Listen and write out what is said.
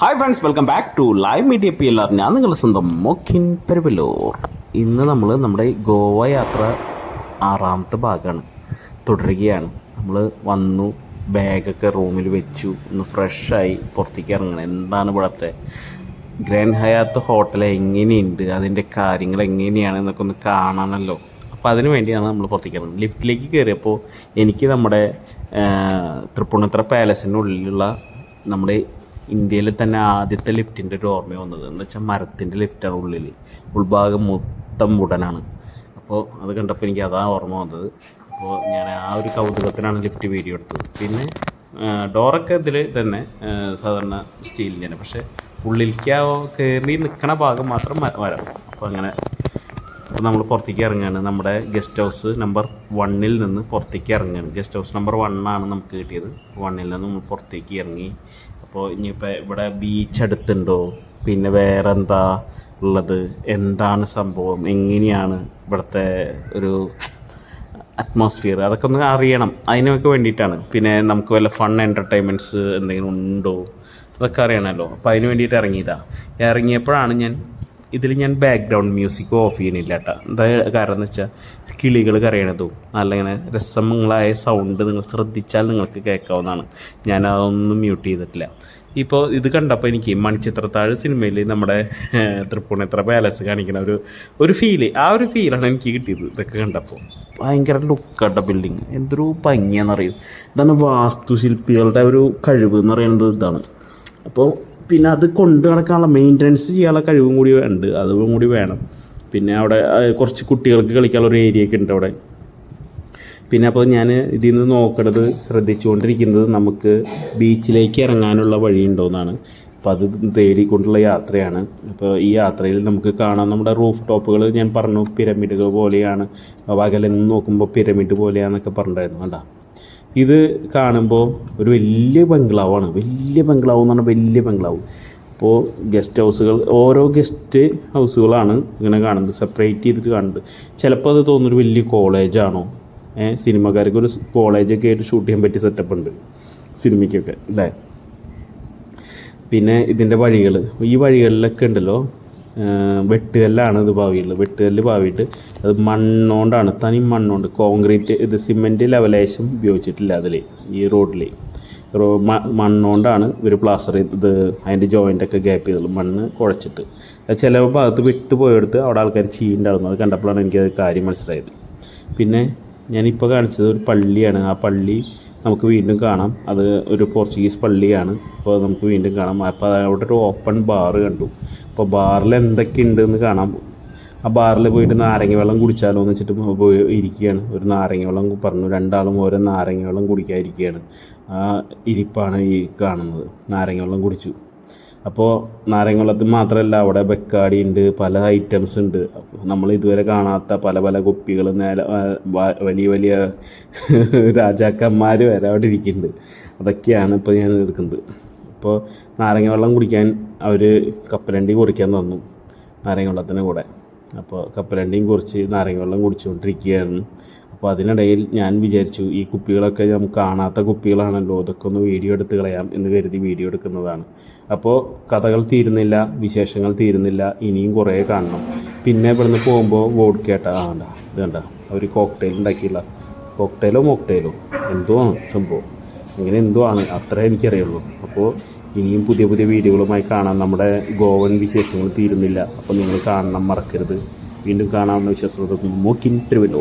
Hi friends welcome back to live media P L R ഞാൻ നിങ്ങളുടെ സ്വന്തം മൊക്കിൻ പെരുവല്ലൂർ ഇന്ന് നമ്മൾ നമ്മുടെ ഗോവ യാത്ര ആറാമത്തെ ഭാഗമാണ് തുടരുകയാണ്. നമ്മൾ വന്നു ബാഗൊക്കെ റൂമിൽ വെച്ചു ഒന്ന് ഫ്രഷായി പുറത്തേക്ക് ഇറങ്ങണം. എന്താണ് ഇവിടുത്തെ? ഗ്രാൻഡ് ഹയാത്ത് ഹോട്ടൽ എങ്ങനെയുണ്ട്? അതിന്റെ കാര്യങ്ങൾ എങ്ങനെയാണ് എന്നൊക്കെ ഒന്ന് കാണാനല്ലോ അപ്പോൾ അതിന് വേണ്ടിയാണ് നമ്മൾ പുറത്തേക്ക് ഇറങ്ങുന്നത്. ലിഫ്റ്റിലേക്ക് കയറിയപ്പോൾ എനിക്ക് നമ്മുടെ തൃപ്പൂണിത്തറ പാലസിനുള്ളിലുള്ള ഉള്ളിലുള്ള നമ്മുടെ ഇന്ത്യയിൽ തന്നെ ആദ്യത്തെ ലിഫ്റ്റിന്റെ ഒരു ഓർമ്മ വന്നത്. എന്ന് വെച്ചാൽ മരത്തിന്റെ ലിഫ്റ്റാണ് ഉള്ളിൽ ഉൾഭാഗം മൊത്തം വുഡനാണ്. അപ്പോൾ അത് കണ്ടപ്പോൾ എനിക്ക് അതാണ് ഓർമ്മ വന്നത്. അപ്പോൾ ഞാൻ ആ ഒരു കൗതുകത്തിനാണ് ലിഫ്റ്റ് വീഡിയോ എടുത്തത്. പിന്നെ ഡോറൊക്കെ ഇതിൽ തന്നെ സാധാരണ സ്റ്റീലിന്റെ പക്ഷേ ഉള്ളിലേക്ക് ആ കയറി നിൽക്കണ ഭാഗം മാത്രം വരാം. അപ്പോൾ അങ്ങനെ അപ്പോൾ നമ്മൾ പുറത്തേക്ക് ഇറങ്ങുകയാണ് നമ്മുടെ ഗസ്റ്റ് ഹൗസ് നമ്പർ വണ്ണിൽ നിന്ന് പുറത്തേക്ക് ഇറങ്ങുകയാണ് ഗസ്റ്റ് ഹൗസ് നമ്പർ വണ്ണാണ് നമുക്ക് കിട്ടിയത്. വണ്ണിൽ നിന്ന് നമ്മൾ പുറത്തേക്ക് ഇറങ്ങി അപ്പോൾ ഇനിയിപ്പോൾ ഇവിടെ ബീച്ച് അടുത്തുണ്ടോ? പിന്നെ വേറെ എന്താ ഉള്ളത്? എന്താണ് സംഭവം? എങ്ങനെയാണ് ഇവിടുത്തെ ഒരു അറ്റ്മോസ്ഫിയർ അതൊക്കെ ഒന്ന് അറിയണം. അതിനൊക്കെ വേണ്ടിയിട്ടാണ്. പിന്നെ നമുക്ക് വല്ല ഫൺ എന്റർടൈൻമെന്റ്സ് എന്തെങ്കിലും ഉണ്ടോ? അതൊക്കെ അറിയണമല്ലോ അപ്പോൾ അതിന് വേണ്ടിയിട്ട് ഇറങ്ങിയതാണ് ഇറങ്ങിയപ്പോഴാണ് ഞാൻ ഇതിൽ ഞാൻ ബാക്ക്ഗ്രൗണ്ട് മ്യൂസിക് ഓഫ് ചെയ്യണില്ല കേട്ടോ എന്താ കാരണം എന്ന് വെച്ചാൽ കിളികൾ കരയണതും ഇങ്ങനെ രസമങ്ങളായ സൗണ്ട് നിങ്ങൾ ശ്രദ്ധിച്ചാൽ നിങ്ങൾക്ക് കേൾക്കാവുന്നതാണ്. ഞാൻ അതൊന്നും മ്യൂട്ട് ചെയ്തിട്ടില്ല. ഇപ്പോൾ ഇത് കണ്ടപ്പോൾ എനിക്ക് മണിച്ചിത്രത്താഴ് സിനിമയിൽ നമ്മുടെ തൃപ്പൂണിത്ര പാലസ് കാണിക്കുന്ന ഒരു ഒരു ഫീൽ ആ ഒരു ഫീലാണ് എനിക്ക് കിട്ടിയത് ഇതൊക്കെ കണ്ടപ്പോൾ ഭയങ്കര ലുക്കാട്ട ബിൽഡിങ് എന്തൊരു ഭംഗിയാണെന്നറിയും ഇതാണ് വാസ്തുശില്പികളുടെ ഒരു കഴിവ് എന്ന് പറയുന്നത് ഇതാണ്. അപ്പോൾ പിന്നെ അത് കൊണ്ട് നടക്കാനുള്ള മെയിന്റനൻസ് ചെയ്യാനുള്ള കഴിവും കൂടി ഉണ്ട്. അതും കൂടി വേണം. പിന്നെ അവിടെ കുറച്ച് കുട്ടികൾക്ക് കളിക്കാനുള്ള ഒരു ഏരിയ ഒക്കെ ഉണ്ട് അവിടെ. പിന്നെ അപ്പോൾ ഞാൻ ഇതിൽ നിന്ന് നോക്കണത് ശ്രദ്ധിച്ചുകൊണ്ടിരിക്കുന്നത് നമുക്ക് ബീച്ചിലേക്ക് ഇറങ്ങാനുള്ള വഴിയുണ്ടോയെന്നാണ് അപ്പോൾ അത് തേടിക്കൊണ്ടുള്ള യാത്രയാണ്. അപ്പോൾ ഈ യാത്രയിൽ നമുക്ക് കാണാം നമ്മുടെ റൂഫ് ടോപ്പുകൾ ഞാൻ പറഞ്ഞു പിരമിഡുകൾ പോലെയാണ്. വകലെന്ന് നോക്കുമ്പോൾ പിരമിഡ് പോലെയാണെന്നൊക്കെ പറഞ്ഞിട്ടായിരുന്നു കണ്ടാ? ഇത് കാണുമ്പോൾ ഒരു വലിയ ബംഗ്ലാവാണ്. വലിയ ബംഗ്ലാവ് എന്ന് പറഞ്ഞാൽ വലിയ ബംഗ്ലാവ്. അപ്പോൾ ഗസ്റ്റ് ഹൗസുകൾ ഓരോ ഗസ്റ്റ് ഹൗസുകളാണ് ഇങ്ങനെ കാണുന്നത്. സെപ്പറേറ്റ് ചെയ്തിട്ട് കാണുന്നത്. ചിലപ്പോൾ അത് തോന്നുന്നൊരു വലിയ കോളേജാണോ ഏഹ് സിനിമക്കാർക്ക് ഒരു കോളേജൊക്കെ ആയിട്ട് ഷൂട്ട് ചെയ്യാൻ പറ്റിയ സെറ്റപ്പ് ഉണ്ട് സിനിമയ്ക്കൊക്കെ അല്ലേ? പിന്നെ ഇതിന്റെ വഴികൾ ഈ വഴികളിലൊക്കെ ഉണ്ടല്ലോ. വെട്ടുകല്ലാണ് ഇത് പാവിയുള്ളത് വെട്ടുകല്ല് ഭാവിയിട്ട് അത് മണ്ണോണ്ടാണ് തനി മണ്ണുകൊണ്ട് കോൺക്രീറ്റ് ഇത് സിമെന്റ് ലെവലേശം ഉപയോഗിച്ചിട്ടില്ല അതിൽ ഈ റോഡിൽ റോ മ- മണ്ണുകൊണ്ടാണ് ഇവർ പ്ലാസ്റ്റർ ചെയ്ത് അതിന്റെ ജോയിന്റൊക്കെ ഗ്യാപ്പ് ചെയ്തുള്ളൂ മണ്ണ് കുഴച്ചിട്ട്. അത് ചില ഭാഗത്ത് വിട്ടു പോയെടുത്ത് അവിടെ ആൾക്കാർ ചീണ്ടായിരുന്നു അത് കണ്ടപ്പോഴാണ് എനിക്കത് കാര്യം മനസ്സിലായത്. പിന്നെ ഞാനിപ്പോൾ കാണിച്ചത് ഒരു പള്ളിയാണ്. ആ പള്ളി നമുക്ക് വീണ്ടും കാണാം. അത് ഒരു പോർച്ചുഗീസ് പള്ളിയാണ്. അപ്പോൾ നമുക്ക് വീണ്ടും കാണാം. അപ്പോൾ അവിടെ ഒരു ഓപ്പൺ ബാർ കണ്ടു. അപ്പോൾ ബാറിൽ എന്തൊക്കെ ഉണ്ടെന്ന് കാണാം. ആ ബാറിൽ പോയിട്ട് നാരങ്ങ വെള്ളം കുടിച്ചാലോ എന്ന് വെച്ചിട്ട് പോയി ഇരിക്കുകയാണ്. ഒരു നാരങ്ങ വെള്ളം പറഞ്ഞു. രണ്ടാളും ഓരോ നാരങ്ങ വെള്ളം കുടിക്കാതിരിക്കുകയാണ്. ആ ഇരിപ്പാണ് ഈ കാണുന്നത്. നാരങ്ങ വെള്ളം കുടിച്ചു. അപ്പോൾ നാരങ്ങ വെള്ളത്തിൽ മാത്രമല്ല അവിടെ ബെക്കാടി ഉണ്ട് പല ഐറ്റംസ് ഉണ്ട്. നമ്മൾ ഇതുവരെ കാണാത്ത പല പല കുപ്പികൾ നേരെ വലിയ വലിയ രാജാക്കന്മാർ വരെ അവിടെ ഇരിക്കുന്നുണ്ട്. അതൊക്കെയാണ് ഇപ്പോൾ ഞാൻ എടുക്കുന്നത്. അപ്പോൾ നാരങ്ങ വെള്ളം കുടിക്കാൻ അവർ കപ്പലണ്ടി കുറിക്കാൻ തന്നു നാരങ്ങ വെള്ളത്തിന്റെ കൂടെ. അപ്പോൾ കപ്പലണ്ടിയും കുറിച്ച് നാരങ്ങ വെള്ളം കുടിച്ചുകൊണ്ടിരിക്കുകയാണ്. അപ്പോൾ അതിനിടയിൽ ഞാൻ വിചാരിച്ചു ഈ കുപ്പികളൊക്കെ നമുക്ക് കാണാത്ത കുപ്പികളാണല്ലോ ഇതൊക്കെ ഒന്ന് വീഡിയോ എടുത്ത് കളയാം എന്ന് കരുതി വീഡിയോ എടുക്കുന്നതാണ്. അപ്പോൾ കഥകൾ തീരുന്നില്ല വിശേഷങ്ങൾ തീരുന്നില്ല ഇനിയും കുറേ കാണണം. പിന്നെ ഇവിടുന്ന് പോകുമ്പോൾ വോഡ് കേട്ട ആ വേണ്ട ഇത് കണ്ട? അവർ കോക്ടെയിൽ ഉണ്ടാക്കിയില്ല. കോക്ടെയിലോ മോക്ടെയിലോ എന്തോ ആണ് സംഭവം. ഇങ്ങനെ എന്തോ ആണ് അത്രേ എനിക്കറിയുള്ളൂ. അപ്പോൾ ഇനിയും പുതിയ പുതിയ വീഡിയോകളുമായി കാണാം. നമ്മുടെ ഗോവൻ വിശേഷങ്ങൾ തീരുന്നില്ല. അപ്പോൾ നിങ്ങൾ കാണണം മറക്കരുത്. വീണ്ടും കാണാമെന്ന വിശ്വാസത്തോടെ മോക്കിൻ തിരുവല്ലോ